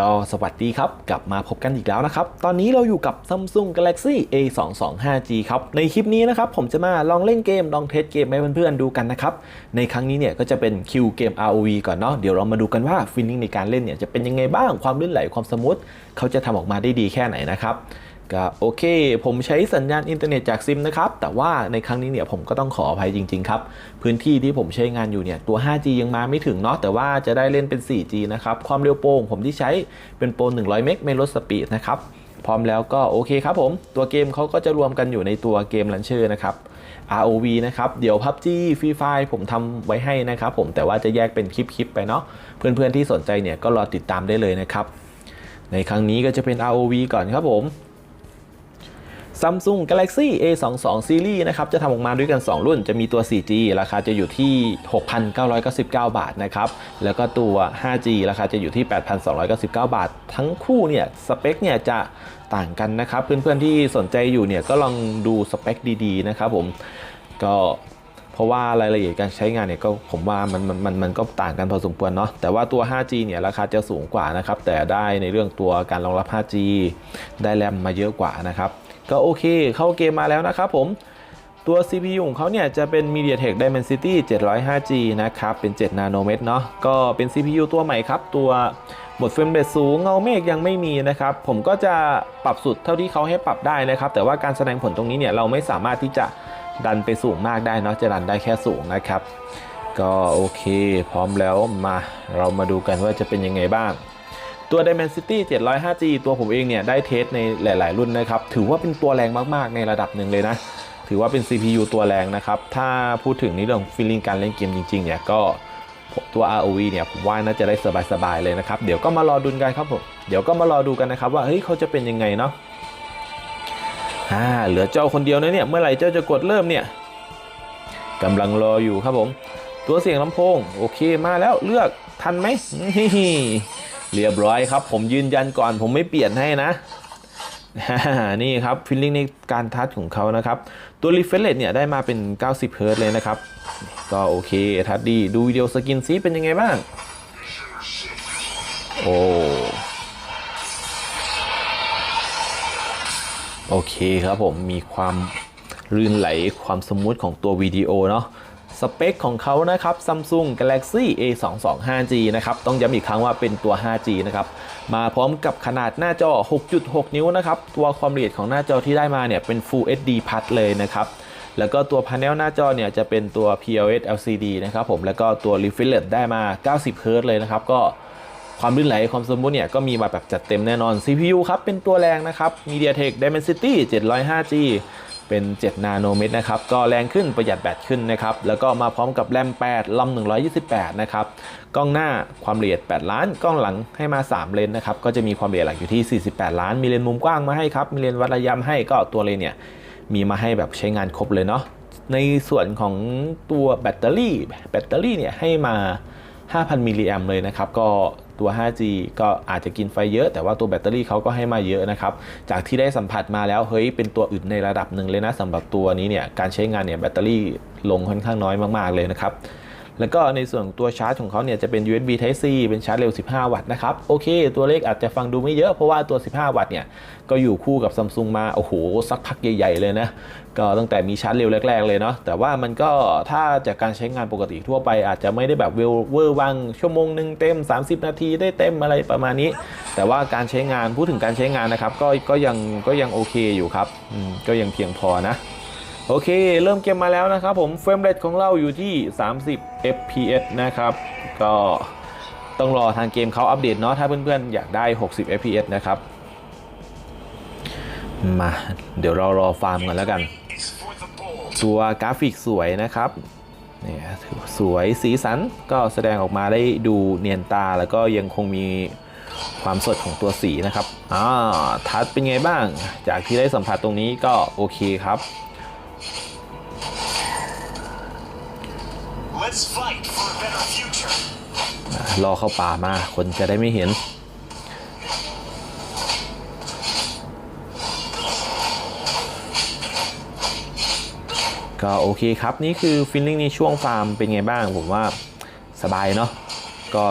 ก็สวัสดีครับ กลับมาพบกันอีกแล้วนะครับ ตอนนี้เราอยู่กับ Samsung Galaxy A225G ครับ ในคลิปนี้นะครับผมจะมาลองเล่นเกม ลองเทสเกมให้เพื่อนๆดูกันนะครับ ในครั้งนี้เนี่ยก็จะเป็นคิวเกม ROV ก่อนเนาะเดี๋ยวเรามาดูกันว่าฟีลลิ่งในการเล่นเนี่ยจะเป็นยังไงบ้างความลื่นไหลความสมูทเขาจะทำออกมาได้ดีแค่ไหนนะครับ ก็โอเค ผมใช้สัญญาณอินเทอร์เน็ตจากซิมนะครับ แต่ว่าในครั้งนี้เนี่ยผมก็ต้องขออภัยจริงๆครับ พื้นที่ที่ผมใช้งานอยู่เนี่ยตัว 5G ยังมาไม่ถึงเนาะแต่ว่าจะได้เล่นเป็น 4G นะครับ ความเร็วโปรของผมที่ใช้เป็นโปร100 เมกไม่ลดสปีดนะครับ พร้อมแล้วก็โอเคครับผม ตัวเกมเขาก็จะรวมกันอยู่ในตัวเกมลันเชอร์นะครับ ROV นะครับ เดี๋ยว PUBG Free Fire ผมทำไว้ให้นะครับผมแต่ว่าจะแยกเป็นคลิปๆไปเนาะเพื่อนๆที่สนใจเนี่ยก็รอติดตามได้เลยนะครับในครั้งนี้ก็จะเป็น ROV ก่อนครับผม Samsung Galaxy A22 Series นะครับจะทำออกมาด้วยกัน 2 รุ่นจะมีตัว 4G ราคาจะอยู่ที่ 6,999 บาทนะครับแล้วก็ตัว 5G ราคาจะอยู่ที่ 8,299 บาท ทั้งคู่เนี่ยสเปคเนี่ยจะต่างกันนะครับ เพื่อนๆที่สนใจอยู่เนี่ยก็ลองดูสเปคดีๆนะครับผมก็เพราะว่ารายละเอียดการใช้งานเนี่ยก็ผมว่ามันมันมันมันก็ต่างกันพอสมควรเนาะแต่ว่าตัว 5G เนี่ยราคาจะสูงกว่านะครับแต่ได้ในเรื่องตัวการรองรับ 5G ได้แรมมาเยอะกว่านะครับ ก็โอเค เข้าเกมมาแล้วนะครับผม ตัว CPU ของเขาเนี่ยจะเป็น MediaTek Dimensity 705G นะครับ เป็น 7 นาโนเมตรเนาะ ก็เป็น CPU ตัวใหม่ครับ ตัวบทเฟรมเรทสูงเงาเมฆยังไม่มีนะครับ ผมก็จะปรับสุดเท่าที่เขาให้ปรับได้นะครับ แต่ว่าการแสดงผลตรงนี้เนี่ยเราไม่สามารถที่จะดันไปสูงมากได้เนาะจะดันได้แค่สูงนะครับ ก็โอเค พร้อมแล้วมาเรามาดูกันว่าจะเป็นยังไงบ้าง ตัว Dimensity 705G ตัวผมเองเนี่ยได้เทสในหลาย ๆ รุ่นนะครับ ถือว่าเป็นตัวแรงมาก ๆ ในระดับหนึ่งเลยนะ ถือว่าเป็น CPU ตัวแรงนะครับ ถ้าพูดถึงในเรื่องฟีลลิ่งการเล่นเกมจริง ๆ เนี่ยก็ตัว ROV เนี่ยผมว่าน่าจะได้สบาย ๆ เลยนะครับ เดี๋ยวก็มารอดูกันครับผม เดี๋ยวก็มารอดูกันนะครับว่าเฮ้ยเขาจะเป็นยังไงเนาะอ่าเหลือเจ้าคนเดียวนะเนี่ยเมื่อไหร่เจ้าจะกดเริ่มเนี่ยกำลังรออยู่ครับผม ตัวเสียงลำโพง โอเคมาแล้วเลือกทันไหม เรียบร้อยครับ ผมยืนยันก่อนผมไม่เปลี่ยนให้นะนี่ครับฟิลลิ่งในการทัชของเขานะครับ ตัว refresh rate เนี่ยได้มาเป็น 90เฮิร์ตเลยนะครับ ก็โอเคทัดดีดูวิดีโอสกินซีเป็นยังไงบ้าง โอ้โอเคครับผมมีความลื่นไหลความสมูทของตัววิดีโอเนาะ สเปคของเขานะครับ Samsung Galaxy A225G นะครับ ต้องย้ำอีกครั้งว่าเป็นตัว 5G นะครับ มาพร้อมกับขนาดหน้าจอ 6.6 นิ้วนะครับ ตัวความละเอียดของหน้าจอที่ได้มาเนี่ยเป็น Full HD Plus เลยนะครับ แล้วก็ตัวพาเนลหน้าจอเนี่ยจะเป็นตัว PLS LCD นะครับผม แล้วก็ตัว Refresh ได้มา 90 Hz เลยนะครับ ก็ความลื่นไหลความสมูทเนี่ยก็มีมาแบบจัดเต็มแน่นอน CPU ครับเป็นตัวแรงนะครับ MediaTek Dimensity 705G เป็น 7 นาโนเมตรนะครับ ก็แรงขึ้นประหยัดแบตขึ้นนะครับ แล้วก็มาพร้อมกับแรม 8ลำ128 นะครับ กล้องหน้าความละเอียด 8 ล้าน กล้องหลังให้มา 3 เลนนะครับ ก็จะมีความละเอียดหลักอยู่ที่ 48 ล้าน มีเลนมุมกว้างมาให้ครับ มีเลนวัดระยะให้ ก็ตัวเลนเนี่ย มีมาให้แบบใช้งานครบเลยเนาะ ในส่วนของตัวแบตเตอรี่ แบตเตอรี่เนี่ยให้มา 5,000 มิลลิแอมเลยนะครับ ก็ ตัว 5G ก็อาจจะกินไฟเยอะ แต่ว่าตัวแบตเตอรี่เขาก็ให้มาเยอะนะครับ จากที่ได้สัมผัสมาแล้วเฮ้ยเป็นตัวอื่นในระดับหนึ่งเลยนะสำหรับตัวนี้เนี่ยการใช้งานเนี่ยแบตเตอรี่ลงค่อนข้างน้อยมากๆเลยนะครับ แล้วก็ในส่วนตัวชาร์จของเขาเนี่ยจะเป็น USB Type C เป็นชาร์จเร็ว 15 วัตต์นะครับ โอเค ตัวเลขอาจจะฟังดูไม่เยอะเพราะว่าตัว 15 วัตต์เนี่ย ก็อยู่คู่กับซัมซุงมา โอ้โห สักพักใหญ่ ๆ เลยนะ ก็ตั้งแต่มีชาร์จเร็วแรก ๆ เลยเนาะ แต่ว่ามันก็ถ้าจากการใช้งานปกติทั่วไป อาจจะไม่ได้แบบเวลเวอร์วัง ชั่วโมงหนึ่งเต็ม 30 นาทีได้เต็มอะไรประมาณนี้ แต่ว่าการใช้งานพูดถึงการใช้งานนะครับ ก็ก็ยังก็ยังโอเคอยู่ครับก็ยังเพียงพอนะ โอเค เริ่มเกมมาแล้วนะครับผมเฟรมเรทของเราอยู่ที่ 30 fps นะครับ ก็ต้องรอทางเกมเขาอัปเดตเนาะถ้าเพื่อนๆ อยากได้ 60 fps นะครับ มา เดี๋ยวเรารอฟาร์มกันแล้วกัน ตัวกราฟิกสวยนะครับเนี่ยสวยสีสันก็แสดงออกมาได้ดูเนียนตาแล้วก็ยังคงมีความสดของตัวสีนะครับอ่าทัดเป็นไงบ้าง จากที่ได้สัมผัสตรงนี้ก็โอเคครับ รอเข้าป่ามา คนจะได้ไม่เห็น ก็โอเคครับ นี่คือฟิลลิ่งในช่วงฟาร์มเป็นไงบ้าง ผมว่าสบายเนาะก็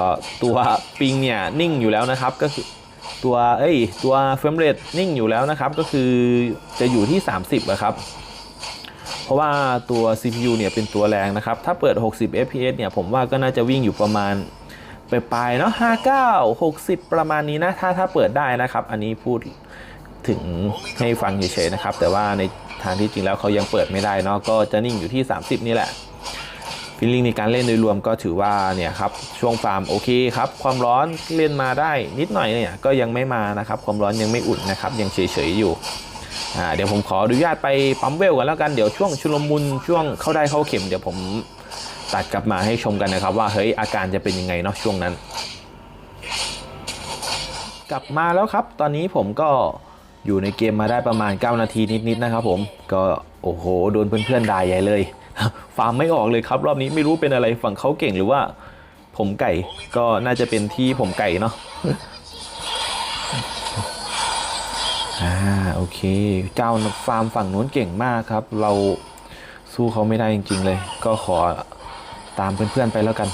ตัวปิงเนี่ยนิ่งอยู่แล้วนะครับก็คือตัวเอ้ยตัวเฟรมเรทนิ่งอยู่แล้วนะครับ ก็คือจะอยู่ที่ 30อะครับ เพราะว่าตัว CPU เนี่ยเป็นตัวแรงนะครับ ถ้าเปิด 60 fps เนี่ยผมว่าก็น่าจะวิ่งอยู่ประมาณไปลายเนาะ59 60 ประมาณนี้นะ ถ้าถ้าเปิดได้นะครับ อันนี้พูดถึงให้ฟังเฉยๆนะครับ แต่ว่าในทางที่จริงแล้วเขายังเปิดไม่ได้เนาะก็จะนิ่งอยู่ที่ 30 นี่แหละฟีลลิ่งในการเล่นโดยรวมก็ถือว่าเนี่ยครับช่วงฟาร์มโอเคครับ ความร้อนเล่นมาได้นิดหน่อยเนี่ยก็ยังไม่มานะครับ ความร้อนยังไม่อุ่นนะครับ ยังเฉยๆอยู่ เดี๋ยวผมขออนุญาตไปปั๊มเวลกันแล้วกันเดี๋ยวช่วงชุลมุนช่วงเข้าได้เข้าเข็มเดี๋ยวผมตัดกลับมาให้ชมกันนะครับ ว่าเฮ้ยอาการจะเป็นยังไงเนาะช่วงนั้น กลับมาแล้วครับ ตอนนี้ผมก็อยู่ในเกมมาได้ประมาณ 9 นาทีนิดๆนะครับ ผมก็โอ้โหโดนเพื่อนๆด่าใหญ่เลยฟาร์มไม่ออกเลยครับ รอบนี้ไม่รู้เป็นอะไรฝั่งเขาเก่งหรือว่า ผมไก่ก็น่าจะเป็นที่ผมไก่เนาะ อ่าโอเค เจ้าฟาร์มฝั่งนู้นเก่งมากครับ เราสู้เขาไม่ได้จริง ๆ เลย ก็ขอตามเพื่อนๆไปแล้วกัน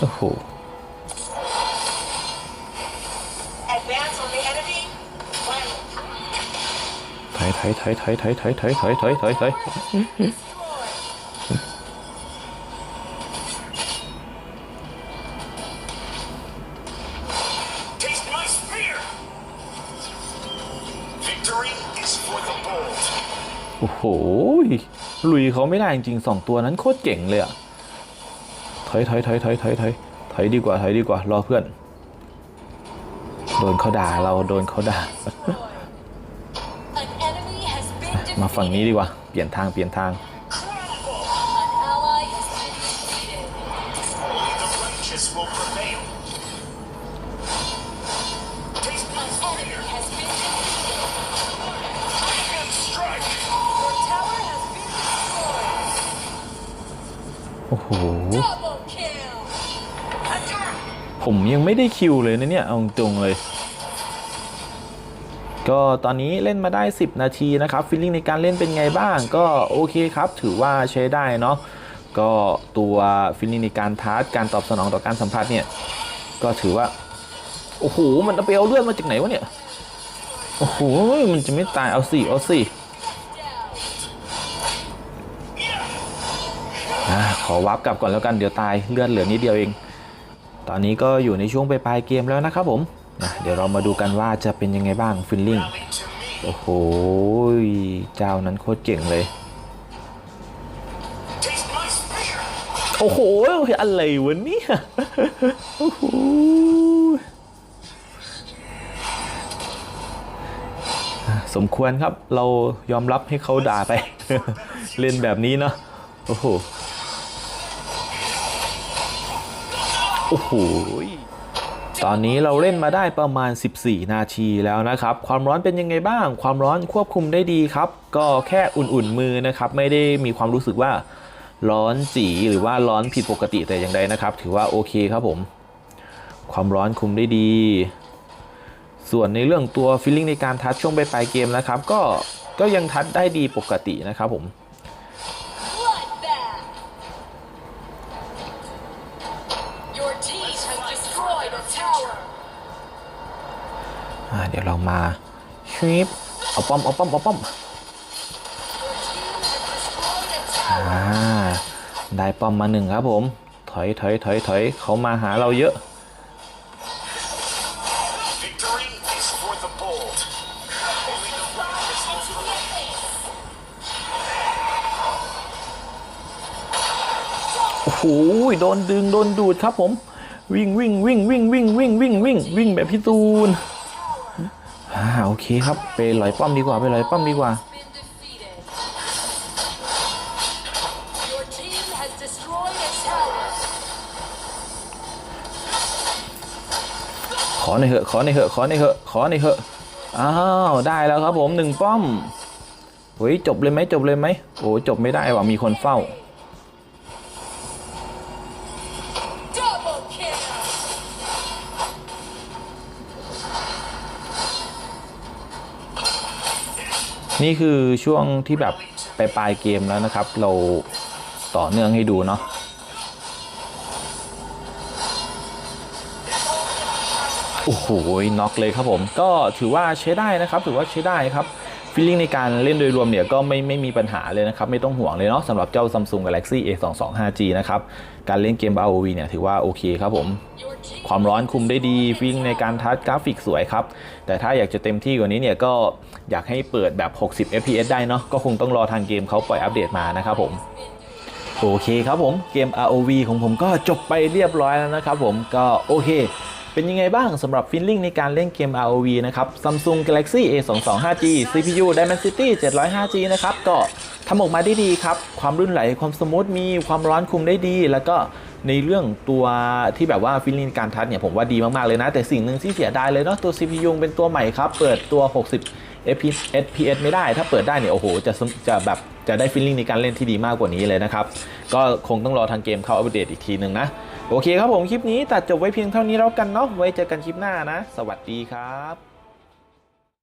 โอ้โห Advance on the enemy. Final. ถอยถอยถอยถอยถอยถอยถอยถอยถอยถอย โอ้โหลุยเขาไม่ได้จริงๆสองตัวนั้นโคตรเก่งเลยอะถอยถอยถอยถอยถอยถอยถอยดีกว่าถอยดีกว่ารอเพื่อน โดนเขาด่าเราโดนเขาด่า An enemy has been มาฝั่ง defeated. นี้ดีกว่า เปลี่ยนทางเปลี่ยนทาง ห Double kill. Attack. ผมยังไม่ได้คิวเลยนะเนี่ย เอาตรงๆเลย ก็ตอนนี้เล่นมาได้ 10 นาทีนะครับฟีลลิ่งในการเล่นเป็นไงบ้าง ก็โอเคครับ ถือว่าใช้ได้เนาะก็ตัวฟีลลิ่งในการทาร์การตอบสนองต่อการสัมผัสเนี่ย ก็ถือว่า โอ้โห มันเอาไปเอาเลือดมาจากไหนวะเนี่ย โอ้โห มันจะไม่ตายเอาสิเอาสิ อะขอวับกลับก่อนแล้วกันเดี๋ยวตายเลือดเหลือนิดเดียวเอง ตอนนี้ก็อยู่ในช่วงปลายเกมแล้วนะครับผมนะเดี๋ยวเรามาดูกันว่าจะเป็นยังไงบ้างฟิลลิ่งโอ้โหเจ้านั้นโคตรเก่งเลย โอ้โห อะไรวะเนี่ยโอ้โหสมควรครับเรายอมรับให้เขาด่าไป เล่นแบบนี้เนาะโอ้โห โอ้โหตอนนี้เราเล่นมาได้ประมาณ 14 นาทีแล้วนะครับ ความร้อนเป็นยังไงบ้าง ความร้อนควบคุมได้ดีครับ ก็แค่อุ่นๆมือนะครับ ไม่ได้มีความรู้สึกว่าร้อนจีหรือว่าร้อนผิดปกติแต่อย่างใดนะครับ ถือว่าโอเคครับผม ความร้อนคุมได้ดี ส่วนในเรื่องตัวฟีลลิ่งในการทัชช่วงปลายเกมนะครับ ก็ก็ยังทัชได้ดีปกตินะครับผม เดี๋ยวเรามาชิปเอาป้อมเอาป้อมเอาป้อมอได้ป้อมมาหนึ่งครับผม ถอยถอยถอยถอยเขามาหาเราเยอะ โอ้โหโดนดึง โดนดูดครับผม วิ่งวิ่งวิ่งวิ่งวิ่งวิ่งวิ่งวิ่งวิ่งแบบพี่ตูน อ่าโอเคครับไปลอยป้อมดีกว่าไปลอยป้อมดีกว่าขอในเหอะขอในเหอะขอในเหอะขอในเหอะอ้าวได้แล้วครับผมหนึ่งป้อมเฮ้ยจบเลยไหมจบเลยไหมโอ้จบไม่ได้ว่ะมีคนเฝ้า นี่คือช่วงที่แบบไปปลายเกมแล้วนะครับ เราต่อเนื่องให้ดูเนาะโอ้โหน็อกเลยครับผม ก็ถือว่าใช้ได้นะครับ ถือว่าใช้ได้ครับฟีลลิ่งในการเล่นโดยรวมเนี่ยก็ไม่ไม่มีปัญหาเลยนะครับ ไม่ต้องห่วงเลยเนาะสำหรับเจ้า Samsung Galaxy A22 5G นะครับ การเล่นเกม ROV เนี่ยถือว่าโอเคครับผม ความร้อนคุมได้ดีฟีลลิ่งในการทัชกราฟิกสวยครับ แต่ถ้าอยากจะเต็มที่กว่านี้เนี่ยก็ อยากให้เปิดแบบ 60 fps ได้เนาะก็คงต้องรอทางเกมเขาปล่อยอัปเดตมานะครับผมโอเคครับผมเกม ROV ของผมก็จบไปเรียบร้อยแล้วนะครับผมก็โอเค เป็นยังไงบ้างสำหรับฟีลลิ่งในการเล่นเกม ROV นะครับ Samsung Galaxy A22 5G CPU Dimensity 705G นะครับก็ทำออกมาได้ดีครับ ความรื่นไหลความสมูทมีความร้อนคุมได้ดี แล้วก็ในเรื่องตัวที่แบบว่าฟีลลิ่งการทัชเนี่ยผมว่าดีมาก ๆ เลยนะ แต่สิ่งหนึ่งที่เสียดายเลยเนาะตัว CPU เป็นตัวใหม่ครับ เปิดตัว 60 FPS ไม่ได้ ถ้าเปิดได้เนี่ยโอ้โหจะจะแบบจะได้ฟีลลิ่งในการเล่นที่ดีมากกว่านี้เลยนะครับ ก็คงต้องรอทางเกมเข้าอัปเดตอีกทีหนึ่งนะ โอเคครับผมคลิปนี้ตัดจบไว้เพียงเท่านี้แล้วกันเนาะไว้เจอกันคลิปหน้านะ สวัสดีครับ